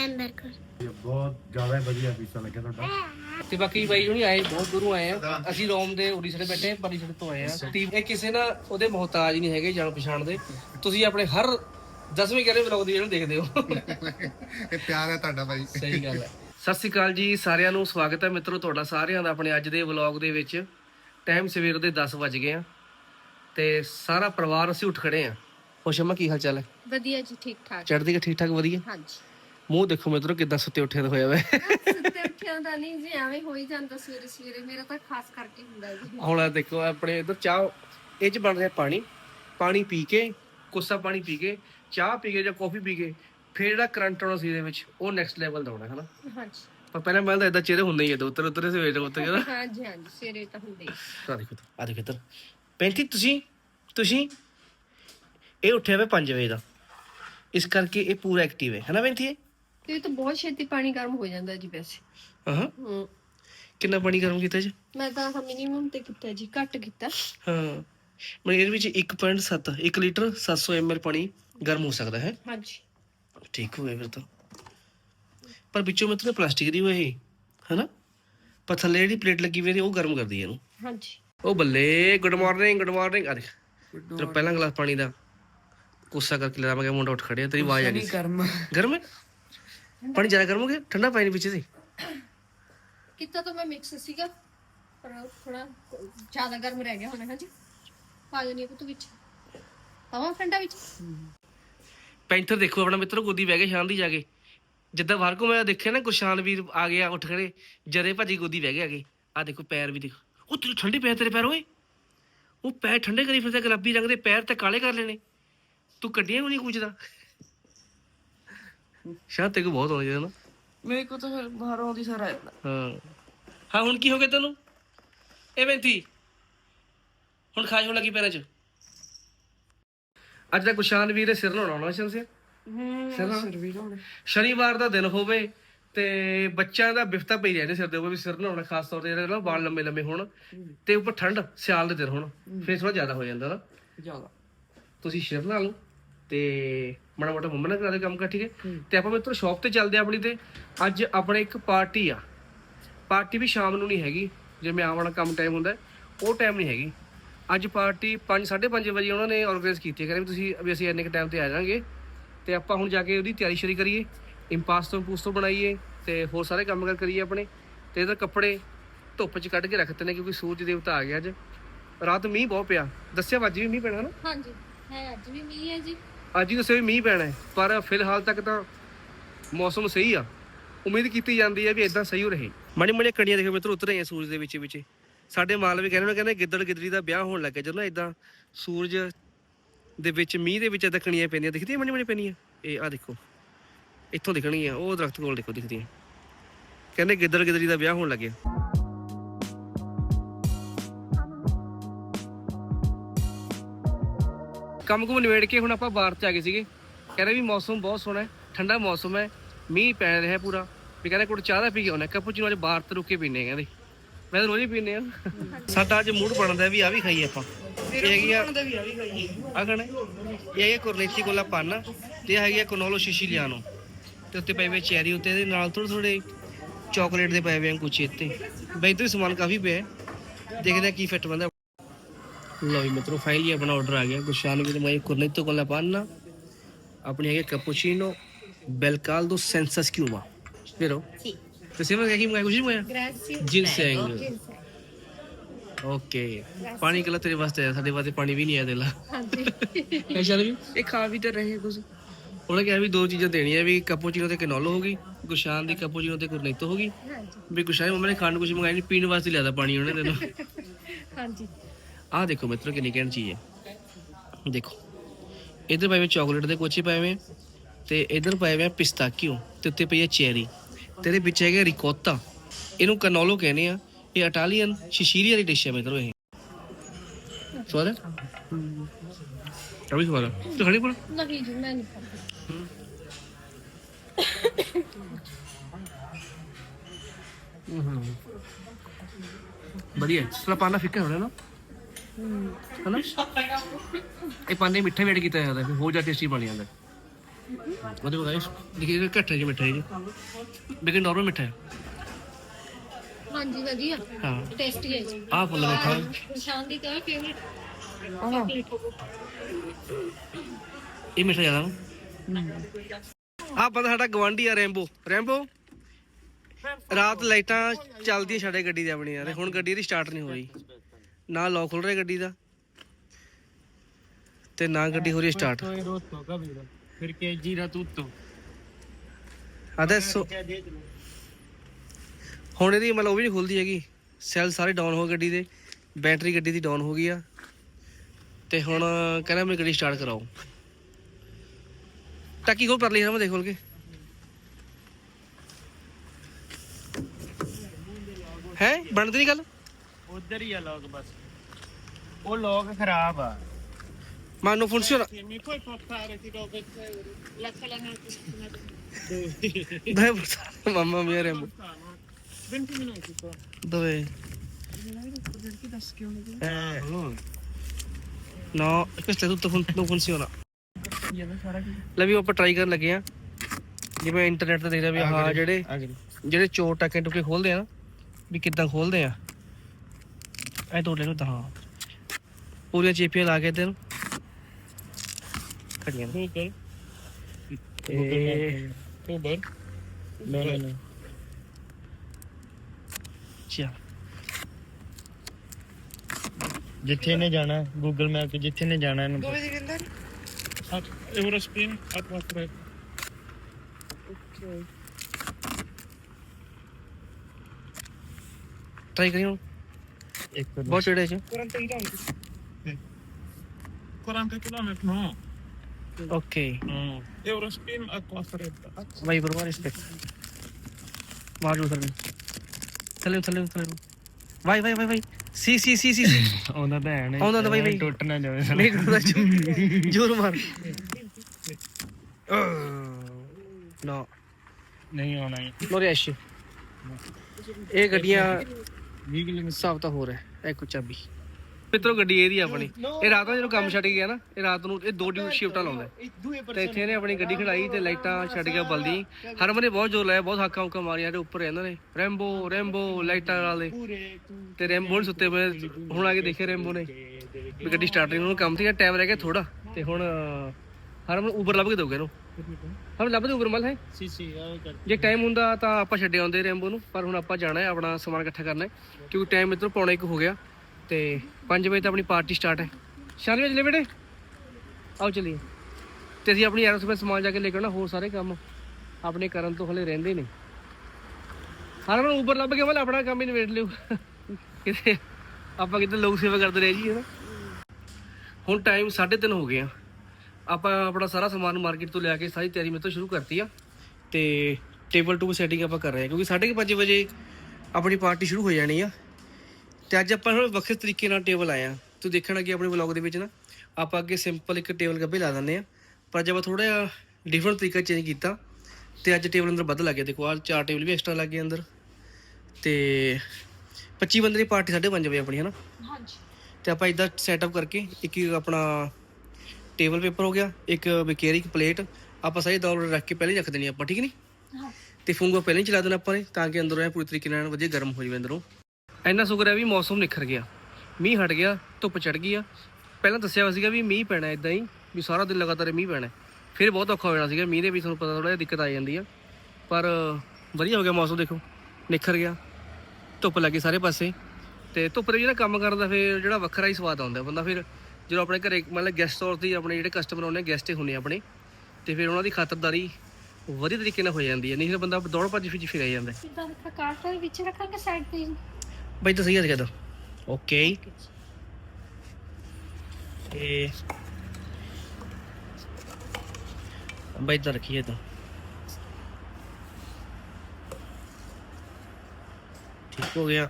Amber ਕੋਲ ਬਹੁਤ ਜ਼ਿਆਦਾ ਹੀ ਵਧੀਆ ਪੀਸਾ ਲੱਗਿਆ ਤੁਹਾਡਾ। ਤੇ ਬਾਕੀ ਬਾਈ ਹੁਣੀ ਆਏ ਬਹੁਤ ਦੂਰੋਂ ਆਏ ਆ। ਅਸੀਂ ਰੋਮ ਦੇ ਉੜੀ ਸਾਡੇ ਬੈਠੇ ਪਰੀ ਸਾਡੇ ਤੋਂ ਆਏ ਆ। ਤੇ ਇਹ ਕਿਸੇ ਨਾ ਉਹਦੇ ਮੁਹਤਾਜ ਨਹੀਂ ਹੈਗੇ ਜਾਣ ਪਛਾਣ ਦੇ। ਤੁਸੀਂ ਆਪਣੇ ਹਰ 10ਵੀਂ ਕਰੇ ਵਲੌਗ ਦੀ ਇਹਨੂੰ ਦੇਖਦੇ ਹੋ? ਇਹ ਪਿਆਰ ਹੈ ਤੁਹਾਡਾ ਭਾਈ ਸਹੀ ਗੱਲ ਹੈ। ਸਤਿ ਸ਼੍ਰੀ ਅਕਾਲ ਜੀ ਸਾਰਿਆਂ ਨੂੰ ਸਵਾਗਤ ਹੈ ਮਿੱਤਰੋ ਤੁਹਾਡਾ ਸਾਰਿਆਂ ਦਾ ਆਪਣੇ ਅੱਜ ਦੇ ਵਲੌਗ ਦੇ ਵਿੱਚ। ਟਾਈਮ ਸਵੇਰ ਦੇ 10 ਵਜ ਗਏ ਆ। ਤੇ ਸਾਰਾ ਪਰਿਵਾਰ ਅਸੀਂ ਉੱਠ ਖੜੇ ਆ। ਹੋਸ਼ਮਾ ਕੀ ਹਾਲ ਚਾਲ ਹੈ? ਵਧੀਆ ਜੀ ਠੀਕ ਠਾਕ ਚੜ੍ਹਦੀ ਕਿ ਠੀਕ ਠਾਕ ਵਧੀਆ? ਹਾਂਜੀ। ਮੂੰਹ ਦੇਖੋ ਮਿੱਤਰੋ ਕਿੱਦਾਂ ਸੁੱਤੇ ਉੱਠਿਆ ਹੋਇਆ ਵਾ। ਸੁੱਤੇ ਉੱਠਿਆਂ ਦਾ ਨਹੀਂ ਜੀ ਐਵੇਂ ਹੋ ਹੀ ਜਾਂਦਾ ਸਵੇਰੇ ਸਵੇਰੇ। ਮੇਰਾ ਤਾਂ ਖਾਸ ਕਰਕੇ ਹੁੰਦਾ ਜੀ। ਹੁਣ ਆਹ ਦੇਖੋ ਆਪਣੇ ਇਧਰ ਚਾਹ ਇਹ ਚ ਬਣ ਰਿਹਾ ਪਾਣੀ। ਪਾਣੀ ਪੀ ਕੇ ਕੋਸਾ ਪਾਣੀ ਪੀ ਕੇ ਚਾਹ ਪੀ ਕੇ ਜਾਂ ਕੌਫੀ ਪੀ ਕੇ ਫਿਰ ਜਿਹੜਾ ਕਰੰਟ ਆਉਣਾ ਸੀ ਇਹਦੇ ਵਿੱਚ ਉਹ ਨੈਕਸਟ ਲੈਵਲ ਦਾ ਹੋਣਾ ਹੈ ਨਾ ਹਾਂਜੀ। ਪਰ ਪਹਿਲਾਂ ਮੈਂ ਤਾਂ ਇਦਾਂ ਚਿਹਰੇ ਹੁੰਦੇ ਹੀ ਆ ਉੱਤਰ ਉੱਤਰ ਸਵੇਰ ਉੱਤਰ ਕੇ ਨਾ। ਹਾਂਜੀ ਹਾਂਜੀ ਸਵੇਰੇ ਤਾਂ ਹੁੰਦੇ ਹੀ। ਆ ਦੇਖੋ ਇੱਧਰ, ਆ ਦੇਖੋ ਇੱਧਰ। ਪੈਂਤੀ ਤੁਸੀਂ ਤੁਸੀਂ ਇਹ ਉੱਠਿਆ ਵੇ 5 ਵਜੇ ਦਾ। ਇਸ ਕਰਕੇ ਇਹ ਪੂਰਾ ਐਕਟਿਵ ਹੈ। ਹਨਾ ਪੈਂਤੀ ਤੇ ਇਹ ਤਾਂ ਬਹੁਤ ਛੇਤੀ ਪਾਣੀ ਗਰਮ ਹੋ ਜਾਂਦਾ ਜੀ ਵੈਸੇ। ਹਾਂ। ਹੂੰ। ਕਿੰਨਾ ਪਾਣੀ ਗਰਮ ਕੀਤਾ ਜੀ? ਮੈਂ ਤਾਂ ਮਿਨੀਮਮ ਤੇ ਕੀਤਾ ਜੀ ਘੱਟ ਕੀਤਾ। ਹਾਂ। ਮੈਂ ਇਹਦੇ ਵਿੱਚ 1.7 1 ਲੀਟਰ 700 ml ਪਾਣੀ ਗਰਮ ਹੋ ਸਕਦਾ ਹੈ। ਹਾਂਜੀ। ਠੀਕ ਹੋ ਗਿਆ ਫਿਰ ਤਾਂ। ਪਰ ਵਿੱਚੋਂ ਮਤਲਬ ਪਲਾਸਟਿਕ ਦੀ ਉਹ ਇਹ ਹਨਾ? ਪਰ ਥੱਲੇ ਜਿਹੜੀ ਪਲੇਟ ਲੱਗੀ ਹੋਈ ਹੈ ਉਹ ਗਰਮ ਕਰਦੀ ਹੈ ਇਹਨੂੰ। ਹਾਂਜੀ। ਉਹ ਬੱਲੇ ਗੁੱਡ ਮਾਰਨਿੰਗ ਗੁੱਡ ਮਾਰਨਿੰਗ ਆ ਦੇਖ ਤੇਰਾ ਪਹਿਲਾ ਗਲਾਸ ਪਾਣੀ ਦਾ ਕੋਸਾ ਕਰਕੇ ਲਿਆ ਮੈਂ ਕਿਹਾ ਮੁੰਡਾ ਉੱਠ ਖੜਿਆ ਤੇਰੀ ਆਵਾਜ਼ ਆ ਗਈ ਗਰਮ। ਗਰਮ ਹੈ? ਪਾਣੀ ਜ਼ਿਆਦਾ ਗਰਮ ਹੋ ਗਿਆ ਠੰਡਾ ਪਾਣੀ ਵਿੱਚ ਸੀ ਕੀਤਾ ਤਾਂ ਮੈਂ ਮਿਕਸ ਸੀਗਾ ਪਰ ਥੋੜਾ ਜ਼ਿਆਦਾ ਗਰਮ ਰਹਿ ਗਿਆ ਹੋਣਾ ਹਾਂਜੀ। ਪਾ ਜਣੀ ਪੁੱਤ ਵਿੱਚ। ਪਾਵਾਂ ਠੰਡਾ ਵਿੱਚ? ਪੈਂਥਰ ਦੇਖੋ ਆਪਣਾ ਮਿੱਤਰ ਗੋਦੀ ਬਹਿ ਗਿਆ ਸ਼ਾਨ ਦੀ ਜਾ ਕੇ। ਜਿੱਦਾਂ ਬਾਹਰ ਕੋ ਮੈਂ ਦੇਖਿਆ ਨਾ ਗੁਰਸ਼ਾਨ ਵੀਰ ਆ ਗਿਆ ਉੱਠ ਖੜੇ। ਜਦੇ ਭਾਜੀ ਗੋਦੀ ਬਹਿ ਅਗੇ। ਆ ਦੇਖੋ ਪੈਰ ਵੀ ਦੇਖੋ। ਉਹ ਤੇਰੇ ਠੰਡੇ ਪੈਰ ਤੇਰੇ ਪੈਰ ਓਏ। ਉਹ ਪੈਰ ਠੰਡੇ ਕਰੀ ਫਿਰਦਾ ਗੁਲਾਬੀ ਰੰਗ ਦੇ ਪੈਰ ਤੇ ਕਾਲੇ ਕਰ ਲੈਣੇ। ਤੂੰ ਕੱਢੀਆਂ ਕੋਈ ਨਹੀਂ ਕੁਝਦਾ ਸ਼ਾਨ ਤੇ ਕੋ ਬਹੁਤ ਹੋਣਾ ਚਾਹੀਦਾ ਨਾ। ਮੇਰੇ ਕੋ ਤਾਂ ਫਿਰ ਬਾਹਰੋਂ ਆਉਂਦੀ ਸਾਰਾ ਹਾਂ। ਹਾਂ ਹੁਣ ਕੀ ਹੋ ਗਿਆ ਤੈਨੂੰ? ਇਹ ਬੈਂਤੀ ਹੁਣ ਖਾਜ ਹੋਣ ਲੱਗੀ ਪੈਰਾਂ 'ਚ। ਅੱਜ ਦਾ ਗੁਸ਼ਾਨ ਵੀਰ ਸਿਰ ਨਹਾਉਣਾ ਆਉਣਾ ਸ਼ਮਸੇ ਸਿਰ ਨਹਾਉਣਾ ਸ਼ਨੀਵਾਰ ਦਾ ਦਿਨ ਹੋਵੇ ਤੇ ਬੱਚਿਆਂ ਦਾ ਬਿਫਤਾ ਪਈ ਰਹਿੰਦੇ ਸਿਰ ਦੇ ਉੱਪਰ ਵੀ ਸਿਰ ਨਹਾਉਣਾ ਖਾਸ ਤੌਰ ਤੇ ਜਿਹੜੇ ਨਾ ਵਾਲ ਲੰਮੇ ਲੰਮੇ ਹੋਣ ਤੇ ਉੱਪਰ ਠੰਡ ਸਿਆਲ ਦੇ ਦਿਨ ਹੋਣ ਫੇਰ ਥੋੜਾ ਜ਼ਿਆਦਾ ਹੋ ਜਾਂਦਾ ਨਾ। ਜ਼ਿਆਦਾ। ਤੁਸੀਂ ਸ਼ੇਅਰ ਲਾ ਲਓ। ਤੇ ਮਾੜਾ ਮੋਟਾ ਮੰਮਾ ਨਾਲ ਕਰਾ ਦੇ ਕੰਮ ਕਰ ਠੀਕ ਹੈ? ਤੇ ਆਪਾਂ ਮਿੱਤਰੋ ਸ਼ਾਪ ਤੇ ਚੱਲਦੇ ਆ ਆਪਣੀ ਤੇ। ਅੱਜ ਆਪਣੇ ਇੱਕ ਪਾਰਟੀ ਆ। ਪਾਰਟੀ ਵੀ ਸ਼ਾਮ ਨੂੰ ਨਹੀਂ ਹੈਗੀ ਜਿਵੇਂ ਆਮ ਵਾਲਾ ਕੰਮ ਟਾਈਮ ਹੁੰਦਾ ਉਹ ਟਾਈਮ ਨਹੀਂ ਹੈਗੀ। ਅੱਜ ਪਾਰਟੀ 5 5:30 ਵਜੇ ਉਹਨਾਂ ਨੇ ਆਰਗੇਨਾਈਜ਼ ਕੀਤੀ ਹੈ। ਕਹਿੰਦੇ ਵੀ ਤੁਸੀਂ ਵੀ ਅਸੀਂ ਇੰਨੇ ਕ ਟਾਈਮ ਤੇ ਆ ਜਾਾਂਗੇ। ਤੇ ਆਪਾਂ ਹੁਣ ਜਾ ਕੇ ਉਹਦੀ ਤਿਆਰੀ ਸ਼ਰੀ ਕਰੀਏ। ਇੰਪਾਸਟੋ ਪੂਸਟੋ ਬਣਾਈਏ ਤੇ ਹੋਰ ਸਾਰੇ ਕੰਮ ਕਰ ਕਰੀਏ ਆਪਣੇ। ਤੇ ਇਹਦੇ ਕੱਪੜੇ ਧੁੱਪ 'ਚ ਕੱਢ ਕੇ ਰੱਖਤੇ ਨੇ ਕਿਉਂਕਿ ਸੂਰਜ ਦੇਵਤਾ ਆ ਗਿਆ ਅੱਜ। ਰਾਤ ਮੀਂਹ ਬਹੁਤ ਪਿਆ। ਦੱਸਿਆ ਅੱਜ ਵੀ ਮੀਂਹ ਪੈਣਾ ਨਾ? ਹਾਂਜੀ। ਹੈ ਅੱਜ ਵੀ ਮੀਂਹ ਹੈ ਜੀ। ਅੱਜ ਹੀ ਦੱਸਿਆ ਮੀਂਹ ਪੈਣਾ ਹੈ, ਪਰ ਫਿਲਹਾਲ ਤੱਕ ਤਾਂ ਮੌਸਮ ਸਹੀ ਆ। ਉਮੀਦ ਕੀਤੀ ਜਾਂਦੀ ਹੈ ਵੀ ਇਦਾਂ ਸਹੀ ਹੋ ਰਹੇ। ਮਾੜੀ ਮਾੜੀ ਕੜੀਆਂ ਦੇਖੋ ਮਿੱਤਰ, ਉਤਰ ਰਹੀਆਂ ਸੂਰਜ ਦੇ ਵਿੱਚ ਵਿੱਚ। ਸਾਡੇ ਮਾਲ ਵੀ ਕਹਿੰਦੇ ਨੇ, ਕਹਿੰਦੇ ਗਿੱਦੜ ਗਿੱਦੜੀ ਦਾ ਵਿਆਹ ਹੋਣ ਲੱਗਾ, ਜਦੋਂ ਨਾ ਇਦਾਂ ਸੂਰਜ ਦੇ ਵਿੱਚ, ਮੀਂਹ ਦੇ ਵਿੱਚ ਇਦਾਂ ਕਣੀਆਂ ਪੈਂਦੀਆਂ, ਦਿਖਦੀਆਂ ਮਾੜੀ ਮਾੜੀ ਪੈਂਦੀਆਂ। ਇਹ ਆ ਦੇਖੋ, ਇੱਥੋਂ ਦਿਖਣਗੀਆਂ, ਉਹ ਦਰਖਤ ਕੋਲ ਦੇਖੋ ਦਿਖਦੀਆਂ। ਕਹਿੰਦੇ ਗਿੱਦੜ ਗਿੱਦੜੀ ਦਾ ਵਿਆਹ ਹੋਣ ਲੱਗਿਆ। ਕੰਮ ਕੁਮ ਨਿਬੇੜ ਕੇ ਹੁਣ ਆਪਾਂ ਬਾਹਰ ਚ ਆ ਗਏ ਸੀਗੇ। ਕਹਿੰਦੇ ਵੀ ਮੌਸਮ ਬਹੁਤ ਸੋਹਣਾ ਹੈ ਠੰਡਾ ਮੌਸਮ ਹੈ ਮੀਂਹ ਪੈ ਰਿਹਾ ਪੂਰਾ। ਵੀ ਕਹਿੰਦੇ ਕੋਲ ਚਾਹ ਦਾ ਪੀ ਕੇ ਆਉਣਾ ਕੈਪੂਚੀਨੋ ਅੱਜ ਬਾਹਰ ਤੇ ਰੁਕ ਕੇ ਪੀਨੇ ਕਹਿੰਦੇ। ਮੈਂ ਤਾਂ ਰੋਜ਼ ਹੀ ਪੀਨੇ ਆ ਸਾਡਾ ਅੱਜ ਮੂਡ ਬਣਦਾ ਵੀ ਆ ਵੀ ਖਾਈਏ ਆਪਾਂ। ਇਹ ਹੈਗੀ ਆ ਆ ਖਾਣਾ ਇਹ ਹੈਗੀ ਕੁਰਨੇਤੀ ਕੋਲਾ ਪਾਨਾ ਤੇ ਇਹ ਹੈਗੀ ਆ ਕਨੋਲੋ ਸ਼ੀਸ਼ੀ ਲਿਆਨੋ। ਤੇ ਉੱਤੇ ਪਏ ਵੇ ਚੈਰੀ ਉੱਤੇ ਦੇ ਨਾਲ ਥੋੜੇ ਥੋੜੇ ਚਾਕਲੇਟ ਦੇ ਪਏ ਵੇ ਕੁਛ ਇੱਥੇ। ਬਈ ਤੇ ਸਮਾਨ ਕਾਫੀ ਪਿਆ। ਦੇਖਦੇ ਆ ਕੀ ਫਿੱਟ ਬੰਦਾ ਲਓ ਜੀ ਮਿੱਤਰੋ ਫਾਈਨਲੀ ਆਪਣਾ ਆਰਡਰ ਆ ਗਿਆ। ਗੁਸ਼ਾਨ ਵੀ ਮੈਂ ਕੁਰਨੇਤੋ ਕੋਲਾ ਪਾਨਾ ਆਪਣੀ ਹੈਗੇ ਕੈਪੂਚੀਨੋ ਬੈਲ ਕਾਲਦੋ ਸੈਂਸਾ ਸਕਿਊਮਾ vero? Sì. Possiamo che chi così muoia? Grazie. Ginseng. Okay ਪਾਣੀ ਕਿਲਾ ਤੇਰੇ ਵਾਸਤੇ ਸਾਡੇ ਵਾਸਤੇ ਪਾਣੀ ਵੀ ਨਹੀਂ ਆਇਆ ਦੇਲਾ ਹਾਂਜੀ। ਇਹ ਚੱਲ ਵੀ ਇਹ ਖਾ ਵੀ ਤਾਂ ਰਹੇ ਕੁਝ ਉਹਨੇ ਕਿਹਾ ਵੀ ਦੋ ਚੀਜ਼ਾਂ ਦੇਣੀਆਂ ਵੀ ਕੈਪੂਚੀਨੋ ਤੇ ਕੈਨੋਲੋ ਹੋਗੀ ਗੁਸ਼ਾਨ ਦੀ ਕੈਪੂਚੀਨੋ ਤੇ ਕੁਰਨੇਤੋ ਹੋਗੀ ਵੀ ਗੁਸ਼ਾਨ ਮੰਮਾ ਨੇ ਖਾਣ ਨੂੰ ਕੁਝ ਮੰਗਾਇਆ ਨਹੀਂ ਪੀਣ ਵਾਸਤੇ ਲਿਆਦਾ ਪਾਣੀ ਉਹਨੇ ਤੈਨੂੰ। ਹਾਂਜੀ। ਆਹ ਦੇਖੋ ਮਿੱਤਰੋ ਕਿੰਨੀ ਕਹਿਣ ਚੀਜ਼ ਹੈ। ਦੇਖੋ ਇਧਰ ਪਏ ਹੋਏ ਚਾਕਲੇਟ ਦੇ ਕੋਚੇ ਪਏ ਹੋਏ ਤੇ ਇਧਰ ਪਏ ਹੋਏ ਪਿਸਤਾਕੀਓ ਤੇ ਉੱਤੇ ਪਈ ਹੈ ਚੈਰੀ ਤੇਰੇ ਵਿੱਚ ਹੈਗਾ ਰਿਕੋਤਾ ਇਹਨੂੰ ਕਨੋਲੋ ਕਹਿੰਦੇ ਆ। ਇਹ ਇਟਾਲੀਅਨ ਸ਼ੀਸ਼ੀਰੀ ਵਾਲੀ ਡਿਸ਼ ਹੈ ਮਿੱਤਰੋ ਇਹ। ਸਵਾਦ ਹੈ? ਅਭੀ ਸਵਾਦ ਹੈ। ਤੂੰ ਖੜੀ ਕੋਲ ਨਹੀਂ ਜੀ ਮੈਂ ਨਹੀਂ ਖਾਂਦੀ। ਵਧੀਆ। ਸਲਾ ਪਾਣਾ ਫਿੱਕਾ ਹੋ ਰਿਹਾ ਨਾ। ਹਨਾ? ਇਹ ਪਾਣੇ ਮਿੱਠਾ ਵੀ ਐਡ ਕੀਤਾ ਜਾਂਦਾ ਫਿਰ ਹੋਰ ਜ਼ਿਆਦਾ ਟੇਸਟੀ ਬਣ ਜਾਂਦਾ। ਉਹਦੇ ਗਾਇਸ ਦੇਖੀਏ ਘੱਟ ਹੈ ਜੀ ਮਿੱਠਾ ਜੀ? ਲੇਕਿਨ ਨਾਰਮਲ ਮਿੱਠਾ ਹੈ। ਹਾਂਜੀ ਵਧੀਆ। ਹਾਂ। ਟੇਸਟੀ ਹੈ ਜੀ। ਆਹ ਫੁੱਲ ਮਿੱਠਾ। ਨਿਸ਼ਾਨ ਦੀ ਤਾਂ ਫੇਵਰਟ ਇਹ ਮਿੱਠਾ ਜ਼ਿਆਦਾ ਨਾ? ਆ ਬੰਦਾ ਸਾਡਾ ਗਵਾਂਢੀ ਆ ਰੈਂਬੋ। ਰੈਂਬੋ ਰਾਤ ਲਾਈਟਾਂ ਚੱਲਦੀਆਂ ਸਾਡੇ ਗੱਡੀ ਦੇ ਆਪਣੀ ਯਾਰ ਹੁਣ ਗੱਡੀ ਦੀ ਸਟਾਰਟ ਨਹੀਂ ਹੋ ਰਹੀ। ਨਾ ਲੌਕ ਖੁੱਲ ਰਿਹਾ ਗੱਡੀ ਦਾ ਤੇ ਨਾ ਗੱਡੀ ਹੋ ਰਹੀ ਸਟਾਰਟ ਫਿਰ ਕੇ ਜੀਰਾ tutto adesso ਹੁਣ ਇਹਦੀ ਮਤਲਬ ਉਹ ਵੀ ਨਹੀਂ ਖੁੱਲਦੀ ਹੈਗੀ। ਸੈੱਲ ਸਾਰੇ ਡਾਊਨ ਹੋ ਗੱਡੀ ਦੇ। ਬੈਟਰੀ ਗੱਡੀ ਦੀ ਡਾਊਨ ਹੋ ਗਈ ਆ। ਤੇ ਹੁਣ ਕਹਿੰਦਾ ਮੇਰੀ ਗੱਡੀ ਸਟਾਰਟ ਕਰਾਓ। ਟਾਕੀ ਖੋਲ ਪਰ ਲਈ ਨਾ ਮੈਂ ਦੇਖ ਖੋਲ ਕੇ। ਹੈ? ਬਣਦੀ ਨਹੀਂ ਗੱਲ? ਉਧਰ ਹੀ ਆ ਲੋਕ ਬਸ। ਉਹ ਲੋਕ ਖਰਾਬ ਆ Ma non funziona. Mi puoi portare di dove Dove portare? Mamma mia, Remo. 20 minuti qua. Dove? Eh, No, questo è tutto fun- non funziona. ਲੈ ਵੀ ਆਪਾਂ ਟਰਾਈ ਕਰਨ ਲੱਗੇ ਆ ਜਿਵੇਂ ਇੰਟਰਨੈਟ ਤੇ ਦੇਖਦੇ ਆ ਵੀ ਹਾਂ ਜਿਹੜੇ ਜਿਹੜੇ ਚੋਰ ਟਾਕੇ ਟੁਕੇ ਖੋਲਦੇ ਆ ਨਾ ਵੀ ਕਿੱਦਾਂ ਖੋਲਦੇ ਆ ਐ ਤੋੜ ਲੈਣੋ ਤਾਂ ਹਾਂ ਪੂਰੀਆਂ ਚੇਪੀਆਂ ਲਾ ਕੇ ਤੈਨੂੰ ਖੜੀਆਂ ਨੇ Google. ਤੇ Uber. No, no, no. ਚਾ ਜਿੱਥੇ ਨੇ ਜਾਣਾ ਗੂਗਲ ਮੈਪ ਤੇ ਜਿੱਥੇ ਨੇ ਜਾਣਾ ਇਹਨੂੰ Dove devi andare? Eurospin a 4 try ਕਰੀ ਹੁਣ ਇੱਕ ਬਹੁਤ ਚੜੇ ਚ 40 km. 40 km no. Okay no. Eurospin a 4 vai per fare rispetto va giù ਥੱਲੇ ਥੱਲੇ ਨੂੰ, ਥੱਲੇ ਨੂੰ, ਥੱਲੇ ਨੂੰ। vai vai. Vai vai sì sì sì sì ਆਉਂਦਾ ਤਾਂ ਹੈ ਨਹੀਂ ਆਉਂਦਾ ਤਾਂ ਬਾਈ ਬਾਈ। ਟੁੱਟ ਨਾ ਜਾਵੇ ਨਹੀਂ ਟੁੱਟਦਾ ਜ਼ੋਰ- ਜ਼ੋਰ ਮਾਰ ਨਾ ਨਹੀਂ ਆਉਣਾ ਹੈ riesce ਇਹ ਗੱਡੀਆਂ 20 ਕਿਲੋਮੀਟਰ ਸਾਫ਼ ਤਾਂ ਹੋ ਰਿਹਾ ਐ ਕੋ ਚਾਬੀ ਮਿੱਤਰੋ ਗੱਡੀ ਇਹਦੀ ਆ ਆਪਣੀ। ਇਹ ਰਾਤ ਨੂੰ ਜਦੋਂ ਕੰਮ ਛੱਡ ਗਿਆ ਨਾ ਇਹ ਰਾਤ ਨੂੰ ਇਹ ਦੋ ਡਿਊਟੀ ਸ਼ਿਫਟਾਂ ਲਾਉਂਦਾ। ਤੇ ਇੱਥੇ ਇਹਨੇ ਆਪਣੀ ਗੱਡੀ ਖੜਾਈ ਤੇ ਲਾਈਟਾਂ ਛੱਡ ਕੇ ਬਲਦੀ। ਹਰਮਨ ਨੇ ਬਹੁਤ ਜ਼ੋਰ ਲਾਇਆ ਬਹੁਤ ਹਾਕਾਂ ਹੁਕਾਂ ਮਾਰੀਆਂ ਇਹਦੇ ਉੱਪਰ ਇਹਨਾਂ ਨੇ। ਰੈਂਬੋ ਰੈਂਬੋ ਲਾਈਟਾਂ ਵਾਲੇ। ਤੇ ਰੈਂਬੋ ਨੇ ਸੁੱਤੇ ਪਏ ਹੁਣ ਆ ਕੇ ਦੇਖਿਆ ਰੈਂਬੋ ਨੇ। ਵੀ ਗੱਡੀ ਸਟਾਰਟ ਨਹੀਂ ਉਹਨੂੰ ਕੰਮ ਤੇ ਟਾਈਮ ਰਹਿ ਗਿਆ ਥੋੜਾ ਤੇ ਹੁਣ ਹਰਮਨ ਉਬਰ ਲੱਭ ਕੇ ਦੋਗੇ ਇਹਨੂੰ। ਹਮ ਲੱਭ ਦੇ ਉਬਰ ਮਲ ਹੈ? ਸੀ ਸੀ ਜੇ ਟਾਈਮ ਹੁੰਦਾ ਤਾਂ ਆਪਾਂ ਛੱਡੇ ਆਉਂਦੇ ਰੈਂਬੋ ਨੂੰ ਪਰ ਹੁਣ ਆਪਾਂ ਜਾਣਾ ਹੈ ਆਪਣਾ ਸਮਾਨ ਇਕੱਠਾ ਕਰਨਾ ਹੈ। ਕਿਉਂਕਿ ਟਾਈਮ ਮਿੱਤਰੋ ਪੌਣਾ ਇੱਕ ਹੋ ਗਿਆ। ਤੇ 5 ਵਜੇ ਤਾਂ ਆਪਣੀ ਪਾਰਟੀ ਸਟਾਰਟ ਹੈ। ਸ਼ਾਲੀ ਵਜੇ ਚਲੇ ਬੇਟੇ? ਆਓ ਚਲੀਏ। ਤੇ ਅਸੀਂ ਆਪਣੀ ਐਰੋਸਪੇਸ ਸਮਾਨ ਜਾ ਕੇ ਲੈ ਕੇ ਆਉਣਾ, ਹੋਰ ਸਾਰੇ ਕੰਮ ਆਪਣੇ ਕਰਨ ਤੋਂ ਹਲੇ ਰਹਿੰਦੇ ਨੇ ਹਰ ਵਾਰ ਉਬਰ ਲੱਭ ਕੇ ਮਤਲਬ ਆਪਣਾ ਕੰਮ ਹੀ ਨਿਬੇੜ ਲਿਓ। ਕਿਤੇ ਆਪਾਂ ਕਿਤੇ ਲੋਕ ਸੇਵਾ ਕਰਦੇ ਰਹਿ ਜੀ ਹੈ ਨਾ। ਹੁਣ ਟਾਈਮ 3:30 ਹੋ ਗਏ ਗਿਆ ਆਪਾਂ ਆਪਣਾ ਸਾਰਾ ਸਮਾਨ ਮਾਰਕੀਟ ਤੋਂ ਲਿਆ ਕੇ ਸਾਰੀ ਤਿਆਰੀ ਮੇਰੇ ਤੋਂ ਸ਼ੁਰੂ ਕਰਤੀ ਆ। ਤੇ ਟੇਬਲ ਟੂ ਸੈਟਿੰਗ ਆਪਾਂ ਕਰ ਰਹੇ ਹਾਂ ਕਿਉਂਕਿ 5:30 ਵਜੇ ਆਪਣੀ ਪਾਰਟੀ ਸ਼ੁਰੂ ਹੋ ਜਾਣੀ ਆ। ਤੇ ਅੱਜ ਆਪਾਂ ਹੁਣ ਵੱਖਰੇ ਤਰੀਕੇ ਨਾਲ ਟੇਬਲ ਆਇਆ ਤੂੰ ਦੇਖਣ ਲੱਗੇ ਆਪਣੇ ਵਲੌਗ ਦੇ ਵਿੱਚ ਨਾ ਆਪਾਂ ਅੱਗੇ ਸਿੰਪਲ ਇੱਕ ਟੇਬਲ ਗੱਬੇ ਲਾ ਦਿੰਦੇ ਆ। ਪਰ ਅੱਜ ਆਪਾਂ ਥੋੜਾ ਜਿਹਾ ਡਿਫਰੈਂਟ ਤਰੀਕਾ ਚੇਂਜ ਕੀਤਾ ਤੇ ਅੱਜ ਟੇਬਲ ਅੰਦਰ ਵੱਧ ਲੱਗ ਗਿਆ। ਦੇਖੋ ਆਹ ਚਾਰ ਟੇਬਲ ਵੀ ਐਕਸਟਰਾ ਲੱਗ ਗਏ ਅੰਦਰ। ਤੇ 25 ਬੰਦੇ ਦੀ ਪਾਰਟੀ 5:30 ਵਜੇ ਆਪਣੀ ਹੈ ਨਾ ਹਾਂਜੀ। ਤੇ ਆਪਾਂ ਇਦਾਂ ਸੈਟਅਪ ਕਰਕੇ ਇੱਕ ਇੱਕ ਆਪਣਾ ਟੇਬਲ ਪੇਪਰ ਹੋ ਗਿਆ ਇੱਕ ਬਕੇਰੀ ਇੱਕ ਪਲੇਟ ਆਪਾਂ ਸਾਰੇ ਦੌਰ ਰੱਖ ਕੇ ਪਹਿਲੇ ਹੀ ਰੱਖ ਦੇਣੀ ਆਪਾਂ ਠੀਕ ਨਹੀਂ ਹਾਂ। ਤੇ ਫੂੰਗਾ ਪਹਿਲਾਂ ਹੀ ਚਲਾ ਦੇਣਾ ਆਪਾਂ ਨੇ ਤਾਂ ਕਿ ਅੰਦਰੋਂ ਇਹ ਪੂਰੀ ਤਰੀਕੇ ਨਾਲ ਵਧੀਆ ਗਰਮ ਹੋ ਜਾਵੇ ਅੰਦਰੋਂ। ਇੰਨਾ ਸ਼ੁਕਰ ਹੈ ਵੀ ਮੌਸਮ ਨਿਖਰ ਗਿਆ। ਮੀਂਹ ਹਟ ਗਿਆ, ਧੁੱਪ ਚੜ ਗਈ ਆ। ਪਹਿਲਾਂ ਦੱਸਿਆ ਹੋਇਆ ਸੀਗਾ ਵੀ ਮੀਂਹ ਪੈਣਾ ਇਦਾਂ ਹੀ, ਵੀ ਸਾਰਾ ਦਿਨ ਲਗਾਤਾਰ ਮੀਂਹ ਪੈਣਾ ਫਿਰ ਬਹੁਤ ਔਖਾ ਹੋ ਜਾਣਾ ਸੀਗਾ, ਮੀਂਹ ਦੇ ਵੀ ਤੁਹਾਨੂੰ ਪਤਾ ਥੋੜਾ ਜਿਹਾ ਦਿੱਕਤ ਆ ਜਾਂਦੀ ਆ। ਪਰ ਵਧੀਆ ਹੋ ਗਿਆ ਮੌਸਮ ਦੇਖੋ, ਨਿਖਰ ਗਿਆ। ਧੁੱਪ ਲੱਗੀ ਸਾਰੇ ਪਾਸੇ। ਤੇ ਧੁੱਪ ਦੇ ਜਿਹੜਾ ਕੰਮ ਕਰਦਾ, ਫਿਰ ਜਿਹੜਾ ਵੱਖਰਾ ਹੀ ਸਵਾਦ ਆਉਂਦਾ। ਬੰਦਾ ਫਿਰ ਜਦੋਂ ਆਪਣੇ ਘਰੇ, ਮਤਲਬ ਗੈਸਟ ਤੌਰ ਤੇ ਆਪਣੇ ਜਿਹੜੇ ਕਸਟਮਰ ਆਉਂਦੇ ਗੈਸਟ ਹੀ ਹੁੰਦੇ ਆ ਆਪਣੇ। ਤੇ ਫਿਰ ਉਹਨਾਂ ਦੀ ਖਾਤਰਦਾਰੀ ਵਧੀਆ ਤਰੀਕੇ ਨਾਲ ਹੋ ਜਾਂਦੀ ਹੈ ਨਹੀਂ ਫਿਰ ਬੰਦਾ ਦੌੜ ਭੱਜ ਫਿਰ ਫਿਰ ਫਿਰਿਆ ਜਾਂਦਾ। ਕਿੱਦਾਂ ਰੱਖਾ? ਵਿੱਚ ਰੱਖਾਂਗੇ ਸਾਈਡ ਤੇ ਬਾਈ ਤਾਂ ਸਹੀ ਹੈ ਕਹਦਾ ਓਕੇ ਤੇ ਬਾਈ ਤਾਂ ਰੱਖੀਏ ਤਾਂ ਠੀਕ ਹੋ ਗਿਆ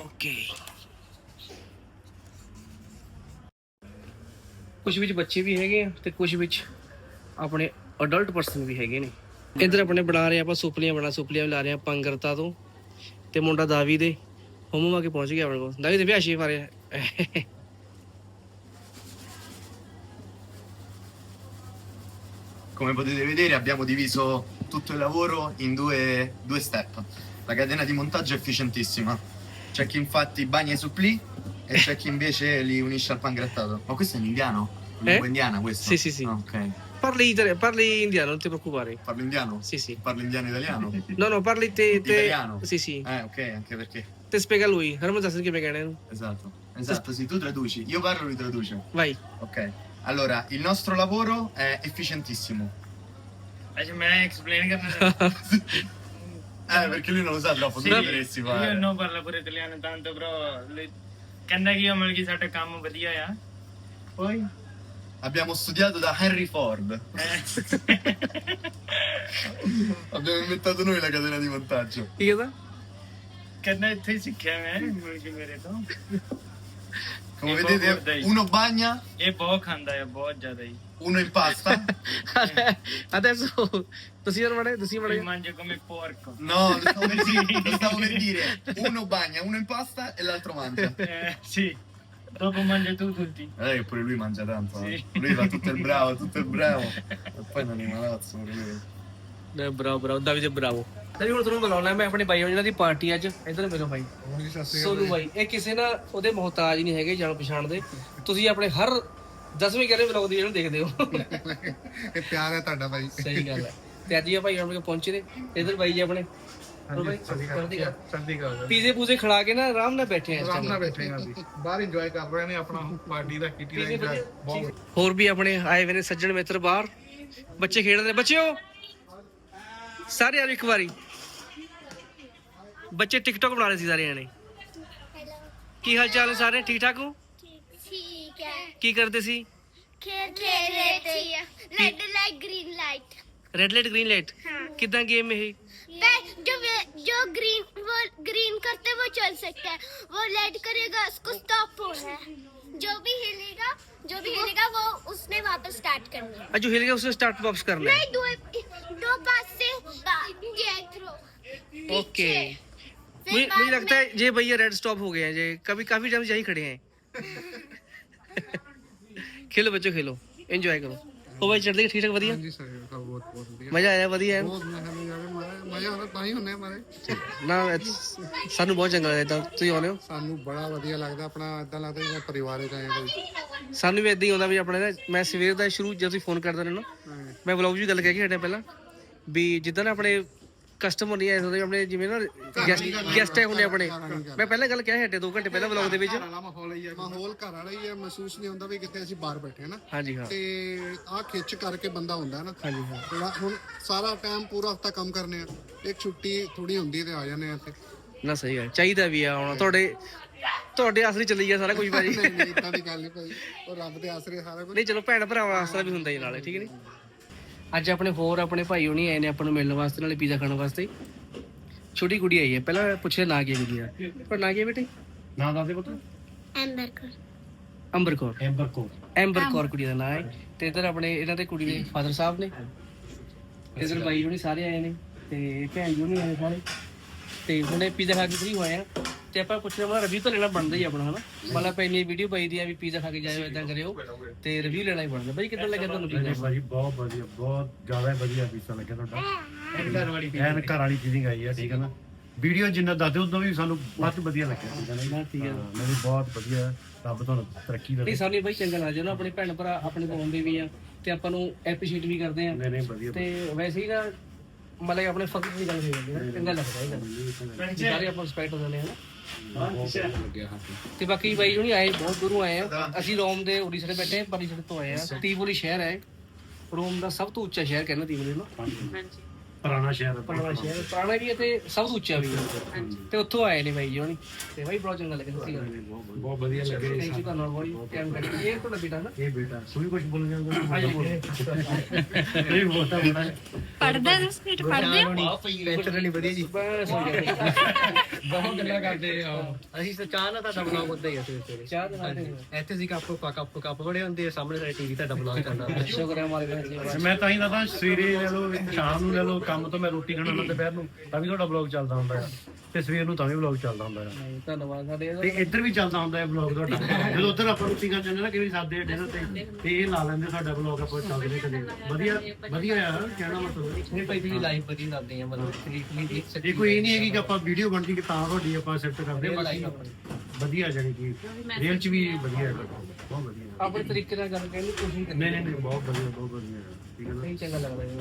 ਓਕੇ ਕੁਝ ਵਿੱਚ ਬੱਚੇ ਵੀ ਹੈਗੇ ਆ ਤੇ ਕੁਝ ਵਿੱਚ ਆਪਣੇ ਅਡਲਟ ਪਰਸਨ ਵੀ ਹੈਗੇ ਨੇ। ਇੱਧਰ ਆਪਣੇ ਬਣਾ ਰਹੇ ਆਪਾਂ ਸੁਪਲੀਆਂ, ਬਣਾ ਸੁਪਲੀਆਂ ਵੀ ਲਾ ਰਹੇ ਆਪਾਂ ਅੰਗਰਤਾ ਤੋਂ। ਤੇ ਮੁੰਡਾ ਦਾਵੀ ਦੇ ਹੋਮੋ ਆ ਕੇ ਪਹੁੰਚ ਗਿਆ ਆਪਣੇ ਕੋਲ ਦਾਵੀ ਦੇ ਵਿਆਹ ਸ਼ੀ ਮਾਰੇ come potete vedere abbiamo diviso tutto il lavoro in due, due step. La catena di montaggio è efficientissima. C'è chi infatti bagna i supplì e c'è chi invece li unisce al pangrattato. Ma questo è in indiano? In Eh? lingua indiana questo? Sì, sì, sì. Ah, ok. Parli, itali- parli indiano, non ti preoccupare. Parli indiano? Sì, sì. Parli indiano italiano? No, no, parli te. te- Italiano? Sì, sì. Eh, ok, anche perché. Te spiega lui. Ramazza, senti che mi Esatto. Esatto, sì, tu traduci. Io parlo, lui traduce. Vai. Ok. Allora, il nostro lavoro è efficientissimo. Eh, Lasciami spiegare Eh, perché lui non lo sa troppo, tu Sì, dovresti fare. io eh. non parlo pure italiano tanto, però lui- ਕਹਿੰਦਾ io mi ho chiesto ਕੰਮ ਵਧੀਆ ਆ Poi? Abbiamo studiato da Henry Ford. abbiamo inventato noi la catena di montaggio. ਕੀ ਕਹਿੰਦਾ ਕਹਿੰਦਾ ਇੱਥੇ ਹੀ ਸਿੱਖਿਆ ਮੈਂ ਮਿਲ ਕੇ ਮੇਰੇ ਤੋਂ Come E vedete, Ford, dai. uno bagna, ਇਹ ਬਹੁਤ ਖਾਂਦਾ ਹੈ ਬਹੁਤ ਜ਼ਿਆਦਾ ਹੀ uno impasta. Adesso ਤੁਸੀਂ ਯਾਰ ਬੜੇ ਤੁਸੀਂ ਇਹ ਬੜੇ mangia come porco No, lo stavo per dire, lo stavo per dire. Uno bagna, uno impasta e l'altro mangia. Eh, sì dopo mangia tu tutti. Eh, pure lui mangia tanto. Sì. eh. Lui fa tutto il bravo, tutto il bravo. E poi non è malazzo pure lui. ਨੇ Bravo Bravo ਦਾ ਵੀ Bravo ਤੇ ਹੁਣ ਤੁਹਾਨੂੰ ਬੁਲਾਉਣਾ ਮੈਂ ਆਪਣੇ ਬਾਈ ਉਹਨਾਂ ਦੀ party ਅੱਜ ਇਧਰ ਮਿਲੋ ਬਾਈ ਸੋਨੂ ਬਾਈ ਇਹ ਕਿਸੇ ਨਾ ਉਹਦੇ ਮੁਹਤਾਜ ਨਹੀਂ ਹੈਗੇ ਜਾਣ ਪਛਾਣ ਦੇ ਤੁਸੀਂ ਆਪਣੇ ਹਰ 10ਵੇਂ ਕਹਿੰਦੇ ਬਲੌਗ ਦੀ ਇਹਨੂੰ ਦੇਖਦੇ ਹੋ ਇਹ ਪਿਆਰ ਹੈ ਤੁਹਾਡਾ ਭਾਈ ਸਹੀ ਗੱਲ ਹੈ ਤੇ ਅੱਜ ਹੀ ਆ ਭਾਈ ਆਪਣੇ ਕੋਲ ਪਹੁੰਚੇ ਨੇ ਇਧਰ ਬਾਈ ਜੀ ਆਪਣੇ ਹੋਰ ਬਾਈ ਚੜ੍ਹਦੀ ਕਲਾ। ਚੜ੍ਹਦੀ ਕਲਾ ਪੀਜ਼ੇ ਪੂਜ਼ੇ ਖਿਲਾ ਕੇ ਨਾ ਆਰਾਮ ਨਾਲ ਬੈਠੇ ਆ ਇਸ ਆਰਾਮ time। ਨਾਲ ਬੈਠੇ ਹਾਂ ਜੀ ਬਾਹਰ ਇੰਜੋਏ ਕਰ ਰਹੇ ਨੇ ਆਪਣਾ ਪਾਰਟੀ ਦਾ ਕਿਟੀ ਦਾ ਪੀਜ਼ੇ enjoy ਵਧੀਆ, ਬਹੁਤ ਠੀਕ। ਹੋਰ ਵੀ ਆਪਣੇ ਆਏ ਹੋਏ ਨੇ ਸੱਜਣ ਮਿੱਤਰ ਬਾਹਰ ਬੱਚੇ ਖੇਡਦੇ ਨੇ ਬੱਚਿਓ ਸਾਰੇ ਆ ਜਾਓ ਇੱਕ ਵਾਰੀ ਬੱਚੇ ਟਿਕਟੌਕ ਬਣਾ ਰਹੇ ਸੀ ਸਾਰੇ ਜਣੇ ਕੀ ਹਾਲ ਚਾਲ ਨੇ ਸਾਰੇ ਠੀਕ ਠਾਕ ਹੋ ठीक है ਕੀ ਕਰਦੇ ਸੀ खेल खेल रहे थे red light green light red light green light हाँ ਕਿਦਾਂ ਗੇਮ ਇਹ पे जो जो ग्रीन वो ग्रीन करते वो चल सकता है। वो लेट करेगा उसको स्टॉप हो रहा है। जो भी हिलेगा जो भी हिलेगा वो उसने वापस स्टार्ट करना है। जो हिलेगा उसने स्टार्ट वापस करना नहीं दो दो पास से ये थ्रो ओके। मुझे मुझे लगता है ये भैया रेड स्टॉप हो गए हैं ये कभी काफ़ी टाइम यही खड़े हैं। खेलो बच्चों खेलो। एंजॉय करो। ਉਹ ਬਾਈ ਚੜ੍ਹਦੀ ਠੀਕ ਠਾਕ ਵਧੀਆ? ਹਾਂਜੀ ਸਰ ਸਭ ਬਹੁਤ ਬਹੁਤ ਵਧੀਆ। ਮਜ਼ਾ ਆਇਆ ਵਧੀਆ। ਬਹੁਤ ਮਜ਼ਾ ਨਹੀਂ ਆਵੇ ਮਾਰੇ ਮਜ਼ਾ ਆਉਂਦਾ ਤਾਂ ਹੀ ਹੁੰਨੇ ਮਾਰੇ ਨਾ ਸਾਨੂੰ ਬਹੁਤ ਚੰਗਾ ਲੱਗਦਾ ਏਦਾਂ ਤੁਸੀਂ ਆਉਂਦੇ ਹੋ? ਸਾਨੂੰ ਬੜਾ ਵਧੀਆ ਲੱਗਦਾ ਆਪਣਾ ਇਦਾਂ ਲੱਗਦਾ ਜਿਵੇਂ ਪਰਿਵਾਰੇ ਚ ਆਏ ਹਾਂ ਸਾਨੂੰ ਵੀ ਇਦਾਂ ਹੀ ਆਉਂਦਾ ਵੀ ਆਪਣੇ ਨਾ ਮੈਂ ਸਵੇਰ ਦਾ ਸ਼ੁਰੂ ਜਦ ਤੁਸੀਂ ਫੋਨ ਕਰਦੇ ਨੇ ਨਾ ਮੈਂ ਵਲੌਗ ਵੀ ਗੱਲ ਕਹਿ ਕੇ ਹਟਿਆ ਪਹਿਲਾਂ ਵੀ ਜਿੱਦਾਂ ਆਪਣੇ ਕਸਟਮਰ ਨਹੀਂ ਆਏ ਹੁੰਦੇ ਆਪਣੇ ਜਿਵੇਂ ਨਾ ਗੈਸਟ ਆਏ ਹੁੰਦੇ ਆਪਣੇ। ਮੈਂ ਪਹਿਲਾਂ ਗੱਲ ਕਹਿ ਹਟਿਆ 2 ਘੰਟੇ ਪਹਿਲਾਂ ਵਲੌਗ ਦੇ ਵਿੱਚ। ਮਾਹੌਲ ਹੀ ਹੈ ਮਾਹੌਲ ਘਰ ਵਾਲਾ ਹੀ ਹੈ ਮਹਿਸੂਸ ਨਹੀਂ ਹੁੰਦਾ ਵੀ ਕਿਤੇ ਅਸੀਂ ਬਾਹਰ ਬੈਠੇ ਹਾਂ ਨਾ। ਹਾਂਜੀ ਹਾਂ। ਤੇ ਆਹ ਖਿੱਚ ਕਰਕੇ ਬੰਦਾ ਹੁੰਦਾ ਨਾ। ਹਾਂਜੀ ਹਾਂ। ਥੋੜਾ ਹੁਣ ਸਾਰਾ ਟਾਈਮ ਪੂਰਾ ਹਫਤਾ ਕੰਮ ਕਰਨੇ ਆ। ਇੱਕ ਛੁੱਟੀ ਥੋੜੀ ਹੁੰਦੀ ਤੇ ਆ ਜਾਂਦੇ ਆ ਇੱਥੇ। ਨਾ ਸਹੀ ਗੱਲ। ਚਾਹੀਦਾ ਵੀ ਆ ਆਉਣਾ ਤੁਹਾਡੇ ਤੁਹਾਡੇ ਆਸਰੇ ਚੱਲੀ ਗਿਆ ਸਾਰਾ ਕੁਝ ਭਾਜੀ। ਨਹੀਂ ਨਹੀਂ ਇਦਾਂ ਦੀ ਗੱਲ ਨਹੀਂ ਭਾਈ ਉਹ ਰੱਬ ਦੇ ਆਸਰੇ ਸਾਰਾ ਕੁਝ। ਨਹੀਂ ਚਲੋ ਭੈਣ ਭਰਾਵਾਂ ਵਾਸਤੇ ਵੀ ਹੁੰਦਾ ਹੀ ਨਾਲੇ ਠੀਕ ਨਹੀਂ ਅੱਜ ਆਪਣੇ ਹੋਰ ਆਪਣੇ ਭਾਈ ਹੋਣੀ ਆਏ ਨੇ ਆਪਾਂ ਨੂੰ ਮਿਲਣ ਵਾਸਤੇ ਨਾਲੇ ਪੀਜ਼ਾ ਖਾਣ ਵਾਸਤੇ। ਛੋਟੀ ਕੁੜੀ ਆਈ ਹੈ ਪਹਿਲਾਂ ਪੁੱਛਿਆ ਨਾ ਕੀ ਕੁੜੀ ਪਰ ਨਾ ਕੀ ਬੇਟੇ? ਨਾਂ ਦੱਸ ਪੁੱਤ। ਐਂਬਰ ਕੌਰ। ਅੰਬਰ ਕੌਰ। ਕੁੜੀ ਦਾ ਨਾਂ ਹੈ। ਤੇ ਇਧਰ ਆਪਣੇ ਇਹਨਾਂ ਦੇ ਕੁੜੀ ਦੇ ਫਾਦਰ ਸਾਹਿਬ ਨੇ। ਇਧਰ ਬਾਈ ਹੋਣੀ ਸਾਰੇ ਆਏ ਨੇ ਤੇ ਭੈਣ ਜੀ ਹੋਣੀ ਆਏ ਸਾਰੇ। ਤੇ ਹੁਣੇ ਪੀਜ਼ਾ ਖਾ ਕੇ ਫ੍ਰੀ ਹੋਏ ਆ। ਤੇ ਆਪਾਂ ਪੁੱਛਣਾ ਮਾ ਰਿਵਿਊ ਤਾਂ ਲੈਣਾ ਬਣਦਾ ਹੀ ਆਪਣਾ ਹਨਾ? ਮਤਲਬ ਆਪਾਂ ਇੰਨੀ ਵੀਡੀਓ ਪਾਈ ਦੀ ਆ ਵੀ ਪੀਜ਼ਾ ਖਾ ਕੇ ਜਾਇਓ ਇਦਾਂ ਕਰਿਓ ਤੇ ਰਿਵਿਊ ਲੈਣਾ ਹੀ ਬਣਦਾ। ਬਾਈ ਕਿੱਦਾਂ ਲੱਗਿਆ ਤੁਹਾਨੂੰ ਪੀਜ਼ਾ ਭਾਜੀ ਬਹੁਤ ਵਧੀਆ ਬਹੁਤ ਜ਼ਿਆਦਾ ਵਧੀਆ ਪੀਸਾ ਲੱਗਿਆ ਤੁਹਾਡਾ। ਘਰ ਵਾਲੀ ਐਨ ਘਰ ਵਾਲੀ ਫੀਲਿੰਗ ਆਈ ਹੈ ਠੀਕ ਹੈ ਨਾ? ਵੀਡੀਓ ਜਿੰਨਾ ਦੱਸਦੇ ਉਦੋਂ ਵੀ ਸਾਨੂੰ ਵੱਧ ਵਧੀਆ ਲੱਗਿਆ ਠੀਕ ਹੈ ਨਾ? ਨਾ ਠੀਕ ਹੈ ਮੈਨੂੰ ਬਹੁਤ ਵਧੀਆ ਰੱਬ ਤੁਹਾਨੂੰ ਤਰੱਕੀ ਦੇਵੇ। ਨਹੀਂ ਸਾਨੂੰ ਬਾਈ ਚੰਗਾ ਲੱਗਦਾ ਨਾ ਆਪਣੇ ਭੈਣ ਭਰਾ ਆਪਣੇ ਕੋਲ ਆਉਂਦੇ ਵੀ ਆ ਤੇ ਆਪਾਂ ਨੂੰ ਐਪਰੀਸ਼ੀਏਟ ਵੀ ਕਰਦੇ ਆ। ਨਹੀਂ ਨਹੀਂ ਵਧੀਆ ਤੇ ਵੈਸੇ ਹੀ ਨਾ ਮਤਲਬ ਆਪਣੇ ਫਕਰ ਦੀ ਗੱਲ ਹੋ ਜਾਂਦੀ ਹੈ ਨਾ, ਚੰਗਾ ਲੱਗਦਾ ਇਹ ਗੱਲ। ਸਾਰੇ ਆਪਾਂ ਰਿਸਪੈਕਟ ਦਿੰਦੇ ਆ ਨਾ ਤੇ ਬਾਕੀ ਬਾਈ ਹੁਣੀ ਆਏ ਬਹੁਤ ਦੂਰੋਂ ਆਏ ਆ। ਅਸੀਂ ਰੋਮ ਦੇ ਉੜੀ ਸਾਡੇ ਬੈਠੇ ਪਰੀ ਸਾਡੇ ਤੋਂ ਆਏ ਆ। ਤੀਵੋਲੀ ਸ਼ਹਿਰ ਹੈ ਰੋਮ ਦਾ ਸਭ ਤੋਂ ਉੱਚਾ ਸ਼ਹਿਰ ਕਹਿੰਦਾ ਤੀਵੋਲੀ ਨੂੰ। ਪੁਰਾਣਾ ਸ਼ਹਿਰ ਹੈ। ਪੁਰਾਣਾ ਸ਼ਹਿਰ ਪੁਰਾਣਾ ਵੀ ਹੈ ਤੇ ਸਭ ਤੋਂ ਉੱਚਾ ਵੀ ਹੈ ਤੇ ਉੱਥੋਂ ਆਏ ਨੇ ਬਾਈ ਜੀ ਹੁਣੀ। ਤੇ ਬਾਈ ਬਹੁਤ ਚੰਗਾ ਲੱਗਿਆ ਤੁਸੀਂ ਬਹੁਤ ਵਧੀਆ ਲੱਗਿਆ ਜੀ ਥੈਂਕ ਯੂ ਤੁਹਾਨੂੰ ਬਹੁਤ ਟਾਈਮ ਕੱਢ ਕੇ। ਇਹ ਤੁਹਾਡਾ ਬੇਟਾ ਨਾ? ਇਹ ਬੇਟਾ। ਵੀ ਕੁਝ ਬੋਲ ਜਾਂਦਾ ਇਹ ਬੋਲਦਾ ਬੜਾ। ਪੜਦਾ ਸਪੀਡ ਪੜਦੇ ਹੋ? ਨਹੀਂ ਵਧੀਆ ਜੀ। ਬਸ ਹੋ ਗਿਆ ਬਹੁਤ ਗੱਲਾਂ ਕਰਦੇ ਆ। ਅਸੀਂ ਤਾਂ ਚਾਹ ਨਾ ਤੁਹਾਡਾ ਬਲੌਗ ਉੱਤੇ ਹੀ ਆ ਸਵੇਰੇ ਚਾਹ ਦੇ ਇੱਥੇ ਸੀ ਕੱਪ ਕੱਪ ਕੱਪ ਬੜੇ ਹੁੰਦੇ ਆ ਸਾਹਮਣੇ ਸਾਡੇ ਟੀਵੀ ਤੁਹਾਡਾ ਬਲੌਗ ਚੱਲਦਾ ਸ਼ੁਕਰ ਹੈ ਮਾਰੇ ਜੀ। ਮੈਂ ਤਾਂ ਹੀ ਦੱਸਦਾ ਸਵੇਰੇ ਲੈ ਲਓ ਸ਼ਾਮ ਨੂੰ ਲੈ ਲਓ ਕੰਮ ਤੋਂ ਮੈਂ ਰੋਟੀ ਖਾਣਾ ਹੁੰਦਾ ਦੁਪਹਿਰ ਨੂੰ ਤਾਂ ਵੀ ਤੁਹਾਡਾ ਬਲੌਗ ਚੱਲਦਾ ਹੁੰਦਾ ਹੈ ਤੇ ਸਵੇਰ ਨੂੰ ਤਾਂ ਵੀ ਬਲੌਗ ਚੱਲਦਾ ਹੁੰਦਾ ਹੈ ਧੰਨਵਾਦ ਸਾਡੇ ਤੇ ਇੱਧਰ ਵੀ ਚੱਲਦਾ ਹੁੰਦਾ ਹੈ ਬਲੌਗ ਤੁਹਾਡਾ। ਜਦੋਂ ਉੱਧਰ ਆਪਾਂ ਰੋਟੀ ਖਾਣ ਜਾਂਦੇ ਨਾ ਕਿਵੇਂ ਸਾਦੇ ਡਿਨਰ ਤੇ ਤੇ ਇਹ ਲਾ ਲੈਂਦੇ ਸਾਡਾ ਬਲੌਗ ਆਪਾਂ ਚੱਲਦੇ ਕਦੇ। ਵਧੀਆ ਵਧੀਆ ਯਾਰ ਕਹਿਣਾ ਮਤਲਬ। ਨਹੀਂ ਭਾਈ ਤੁਸੀਂ ਲਾਈਫ ਵਧੀਆ ਕਰਦੇ ਆ ਮਤਲਬ ਸ਼ਰੀਫਲੀ ਦੇਖ ਸਕਦੇ। ਇਹ ਕੋਈ ਇਹ ਨਹੀਂ ਹੈਗੀ ਕਿ ਆਪਾਂ ਵੀਡੀਓ ਬਣਦੀ ਕਿ ਤਾਂ ਤੁਹਾਡੀ ਆਪਾਂ ਸਿਫਟ ਕਰਦੇ ਹਾਂ, ਬਾਕੀ ਵਧੀਆ ਜਾਨੀ ਕਿ ਰੀਅਲ ਚ ਵੀ ਵਧੀਆ ਹੈ ਬਹੁਤ ਵਧੀਆ। ਆਪਣੇ ਤਰੀਕੇ ਨਾਲ ਗੱਲ ਕਰਨ ਦੀ ਕੋਸ਼ਿਸ਼ ਕਰਨੀ ਨਹੀਂ ਨਹੀਂ ਨਹੀਂ ਬਹੁਤ ਵਧੀਆ ਬਹੁਤ ਵਧੀਆ। ਠੀਕ ਹੈ ਨਾ? ਨਹੀਂ ਚੰਗਾ ਲੱਗਦਾ ਜੀ।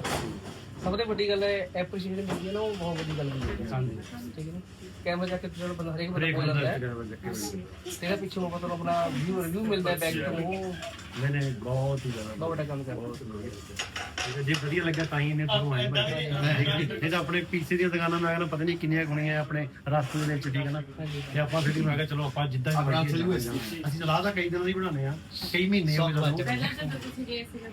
ਸਭ ਤੋਂ ਵੱਡੀ ਗੱਲ ਹੈ ਐਪਰੀਸ਼ੀਏਟ ਮਿਲਦੀ ਹੈ ਨਾ ਉਹ ਬਹੁਤ ਵੱਡੀ ਗੱਲ ਹੁੰਦੀ ਹੈ। ਹਾਂਜੀ। ਠੀਕ ਹੈ ਨਾ ਕੈਮਰਾ ਜਾ ਕੇ ਜਿਹੜਾ ਬੰਦਾ ਹਰੇਕ ਬੰਦਾ ਬੰਦਾ ਲੈਂਦਾ ਹੈ। ਤੇਰਾ ਪਿੱਛੋਂ ਆਪਾਂ ਤੁਹਾਨੂੰ ਆਪਣਾ ਵਿਊ ਰਿਵਿਊ ਮਿਲਦਾ ਹੈ ਬੈਕ ਤੋਂ। ਉਹ ਨਹੀਂ ਨਹੀਂ ਬਹੁਤ ਹੀ ਜ਼ਿਆਦਾ ਬਹੁਤ ਵੱਡਾ ਕੰਮ ਕਰਦਾ। ਜੇ ਵਧੀਆ ਲੱਗਾ ਤਾਂ ਹੀ ਇਹਨੇ ਤੁਹਾਨੂੰ ਆਏ ਮੈਂ ਇਹ ਤਾਂ ਆਪਣੇ ਪੀਸੇ ਦੀਆਂ ਦੁਕਾਨਾਂ ਮੈਂ ਕਹਿੰਦਾ ਪਤਾ ਨਹੀਂ ਕਿੰਨੀਆਂ ਗੁਣੀਆਂ ਆਪਣੇ ਰਸਤੇ ਦੇ ਵਿੱਚ ਠੀਕ ਹੈ ਨਾ? ਤੇ ਆਪਾਂ ਫਿਰ ਮੈਂ ਕਿਹਾ ਚਲੋ ਆਪਾਂ ਜਿੱਦਾਂ ਵੀ ਮਰਜ਼ੀ ਅਸੀਂ ਸਲਾਹ ਤਾਂ ਕਈ ਦਿਨਾਂ ਦੀ ਬਣਾਉਂਦੇ ਆ ਕਈ ਮਹੀਨੇ ਹੋ ਗਏ ਸਾਨੂੰ। ਪਹਿਲਾਂ ਤਾਂ ਤੁਸੀਂ ਗਏ ਸੀ ਨਾ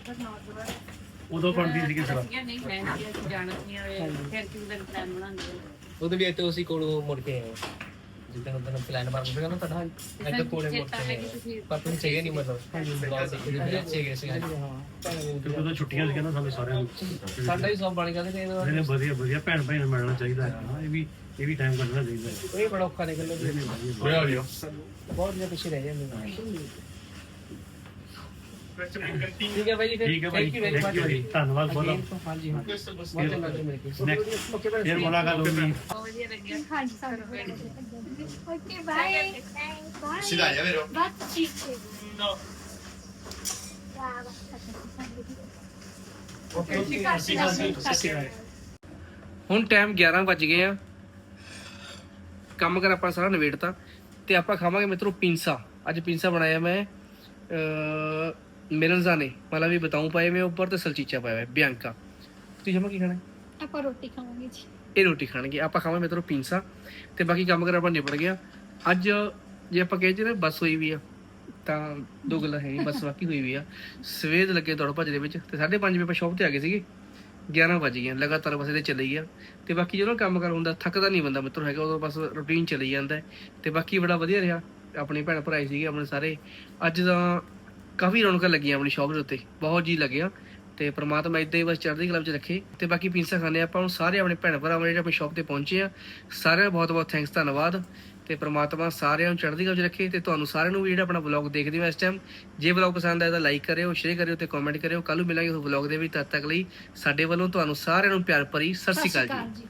ਉਦੋਂ ਬਣਦੀ ਸੀ ਸਲਾਹ। ਸੀਗਾ ਨਹੀਂ ਮੈਂ ਨਹੀਂ ਅਸੀਂ ਜਾਣਾ ਸੀ ਫਿਰ ਕਿਸੇ ਦਿਨ ਪਲਾਨ ਬਣਾਉਂਦੇ ਉਹਦੇ ਵੀ ਇੱਥੇ ਅਸੀਂ ਕੋਲੋਂ ਮੁੜ ਕੇ ਆਏ। ਜਿੱਦਾਂ ਉਦੋਂ ਪਲਾਨ ਬਣ ਰਿਹਾ ਨਾ ਤੁਹਾਡਾ ਇੱਥੇ ਕੋਲੇ ਮੁੜ ਕੇ ਆਏ। ਪਰ ਤੁਸੀਂ ਚਾਹੀਏ ਨਹੀਂ ਮਤਲਬ। ਅੱਛੇ ਗਏ ਸੀ ਕਿਉਂਕਿ ਉਦੋਂ ਛੁੱਟੀਆਂ ਸੀਗੀਆਂ ਨਾ ਸਾਨੂੰ ਸਾਰਿਆਂ ਨੂੰ। ਸਾਡਾ ਵੀ ਸਭ ਬਣ ਗਿਆ ਤੇ ਇਹਨੇ ਵਧੀਆ ਵਧੀਆ। ਭੈਣ ਭਾਈ ਨੂੰ ਮਿਲਣਾ ਚਾਹੀਦਾ ਹੈ। ਇਹ ਵੀ ਇਹ ਵੀ ਟਾਈਮ ਕੱਢਣਾ ਚਾਹੀਦਾ ਹੈ। ਇਹ ਬੜਾ ਔਖਾ ਨਿਕਲਦਾ ਬਹੁਤ ਜ਼ਿਆਦਾ ਪਿੱਛੇ ਰਹਿ ਜਾਂਦੇ ਨੇ। ਠੀਕ ਹੈ ਭਾਈ ਜੀ ਠੀਕ ਹੈ ਭਾਈ thank you very thank you ਭਾਈ। ਮਚ ਧੰਨਵਾਦ ਬਹੁਤ ਹਾਂਜੀ ਹਾਂ ਬਹੁਤ ਚੰਗਾ ਲੱਗਿਆ ਮਿਲ ਕੇ Next. ਓਕੇ ਭਾਈ ਫਿਰ ਮੁਲਾਕਾਤ ਹੋਊਗੀ। ਬਹੁਤ ਵਧੀਆ ਲੱਗਿਆ। ਹਾਂਜੀ ਸਾਨੂੰ okay bye. Bye. Si dai, è vero? ਬਾਤ ਠੀਕ ਹੈ। ਹੁਣ ਟਾਈਮ 11 ਵੱਜ ਗਏ ਆ। ਕੰਮ ਕਰ ਆਪਾਂ ਸਾਰਾ ਨਵੇੜਤਾ ਤੇ ਆਪਾਂ ਖਾਵਾਂਗੇ ਮਿੱਤਰੋ ਪਿੰਸਾ। ਅੱਜ ਪਿੰਸਾ ਬਣਾਇਆ ਮੈਂ ਨੇ ਮਤਲਬ ਵੀ ਬਤਾਉਂ ਪਾਏ ਮੈਂ ਉੱਪਰ ਤੇ ਸਲਚੀਚਾ ਪਾਇਆ ਹੋਇਆ ਬਿਆੰਕਾ। ਤੁਸੀਂ ਜਮਾ ਕੀ ਖਾਣਾ? ਹੈ? ਆਪਾਂ ਰੋਟੀ ਖਾਵਾਂਗੇ ਜੀ। ਇਹ ਰੋਟੀ ਖਾਣਗੇ। ਆਪਾਂ ਖਾਵਾਂਗੇ ਮਿੱਤਰੋ ਪਿੰਸਾ ਤੇ ਬਾਕੀ ਕੰਮ ਕਰ ਆਪਾਂ ਨਿਬੜ ਗਿਆ ਅੱਜ ਜੇ ਆਪਾਂ ਕਹੇ ਜੇ ਬੱਸ ਹੋਈ ਵੀ ਆ ਤਾਂ ਦੋ ਗੱਲਾਂ ਹੈ ਬੱਸ ਬਾਕੀ ਹੋਈ ਵੀ ਆ। ਸਵੇਰ ਦੇ ਲੱਗੇ ਦੌੜ ਭੱਜ ਦੇ ਵਿੱਚ ਤੇ 5:30 ਵਜੇ ਆਪਾਂ ਸ਼ੌਪ ਤੇ ਆ ਗਏ ਸੀਗੇ। 11 ਵਜ ਗਏ ਲਗਾਤਾਰ ਬਸ ਇਹਦੇ ਚੱਲੀ ਆ। ਤੇ ਬਾਕੀ ਜਦੋਂ ਕੰਮ ਕਰ ਹੁੰਦਾ ਥੱਕਦਾ ਨਹੀਂ ਬੰਦਾ ਮਿੱਤਰ ਹੈਗਾ ਉਦੋਂ ਬਸ ਰੁਟੀਨ ਚੱਲੀ ਜਾਂਦਾ। ਹੈ। ਤੇ ਬਾਕੀ ਬੜਾ ਵਧੀਆ ਰਿਹਾ। ਆਪਣੇ ਭੈਣ ਭਰਾਈ ਸੀਗੇ ਆਪਣੇ ਸਾਰੇ। ਅੱਜ ਤਾਂ ਕਾਫੀ ਰੌਣਕਾਂ ਲੱਗੀਆਂ ਆਪਣੀ ਸ਼ੌਪ ਦੇ ਉੱਤੇ, ਬਹੁਤ ਜੀ ਲੱਗਿਆ ਤੇ ਪ੍ਰਮਾਤਮਾ ਇਦਾਂ ਹੀ ਬਸ ਚੜ੍ਹਦੀ ਕਲਾ ਵਿੱਚ ਰੱਖੇ। ਤੇ ਬਾਕੀ ਪੀਂਸਾ ਖਾਣੇ ਆਪਾਂ, ਹੁਣ ਸਾਰੇ ਆਪਣੇ ਭੈਣ ਭਰਾਵਾਂ ਜਿਹੜੇ ਆਪਣੀ ਸ਼ੌਪ ਤੇ ਪਹੁੰਚੇ ਆ, ਸਾਰਿਆਂ ਦਾ ਬਹੁਤ ਬਹੁਤ ਥੈਂਕਸ ਧੰਨਵਾਦ। ਤੇ ਪ੍ਰਮਾਤਮਾ ਸਾਰਿਆਂ ਨੂੰ ਚੜ੍ਹਦੀ ਕਲਾ ਵਿੱਚ ਰੱਖੇ ਤੇ ਤੁਹਾਨੂੰ ਸਾਰਿਆਂ ਨੂੰ ਵੀ ਜਿਹੜਾ ਆਪਣਾ ਵਲੌਗ ਦੇਖਦੇ ਹੋ ਇਸ ਟਾਈਮ ਜੇ ਵਲੌਗ ਪਸੰਦ ਆਇਆ ਤਾਂ ਲਾਈਕ ਕਰਿਓ ਸ਼ੇਅਰ ਕਰਿਓ ਤੇ ਕਮੈਂਟ ਕਰਿਓ। ਕੱਲ ਨੂੰ ਮਿਲਾਂਗੇ ਉਸ ਵਲੌਗ ਦੇ ਵਿੱਚ ਤਦ ਤੱਕ ਲਈ। ਸਾਡੇ ਵੱਲੋਂ ਤੁਹਾਨੂੰ ਸਾਰਿਆਂ ਨੂੰ ਪਿਆਰ ਭਰੀ ਸਤਿ ਸ਼੍ਰੀ ਅਕਾਲ ਜੀ।